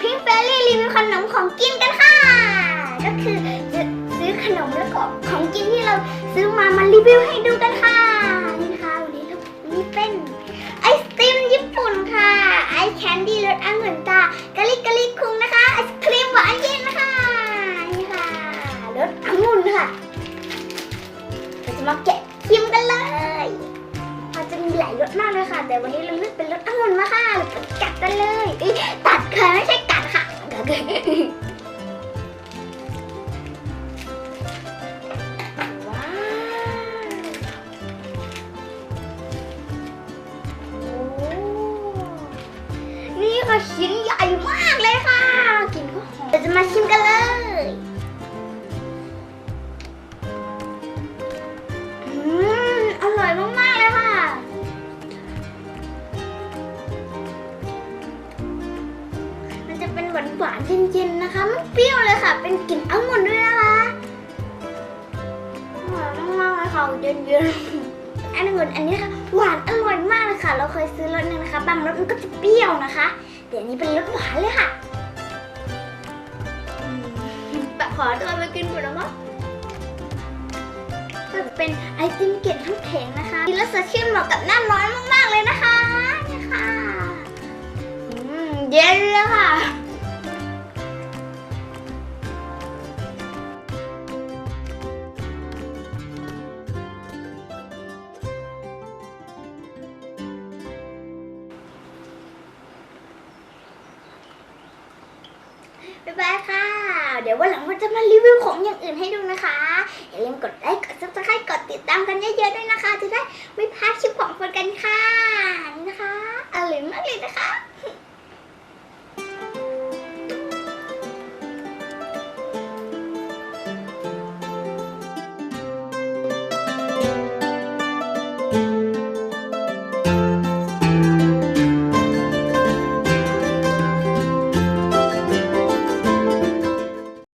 พิ้งฟรายลีมีขนมของกินกันค่ะ ก็คือจะซื้อขนมแล้วก็ของกินที่เราซื้อมามารีวิวให้ดูกันค่ะ นี่นะคะวันนี้เรานี่เป็นไอศครีมญี่ปุ่นค่ะ ไอแคนดี้รสองุ่นตากะลิกะลิคุงนะคะ ไอศครีมหวานเย็นนะคะ นี่ค่ะรสองุ่นค่ะเราจะมาแกะชิมกันเลย เราจะมีหลายรสมากเลยค่ะ แต่วันนี้เราเลือกเป็นรสองุ่นมาค่ะเราไปกัดกัน นี่ค่ะชิ้นใหญ่มากเลยค่ะกลินก็หอมเราจะมาชิมกันเลยอืมอร่อยมากๆเลยค่ะมันจะเป็นหวานหวานๆเย็นๆนะคะไม่เปรี้ยวเลยค่ะ เป็นกลิ่นองุ่นด้วยนะคะหวานมากๆเลยค่ะเย็นๆอันองุ่นอันนี้ค่ะหวานอร่อยมากเลยค่ะ เราเคยซื้อรสหนึงนะคะ บางรสมันก็จะเปรี้ยวนะคะ เดี๋ยวนี้เป็นรสหวานเลยค่ะอืมปะขอตัวไปกินก่อนนะคะก็จะเป็นไอติมเกล็ดทั้งแผงนะคะกินแล้วสดชื่นเหมาะกับหน้าร้อนมากๆเลยนะคะนี่ค่ะเย็นเลยค่ะ บ๊ายบายค่ะ เดี๋ยววันหลังเราจะมารีวิวของอย่างอื่นให้ดูนะคะ อย่าลืมกดไลค์ กดซับสไครต์กดติดตามกันเยอะๆด้วยนะคะ จะได้ไม่พลาดคลิปของคนกันค่ะ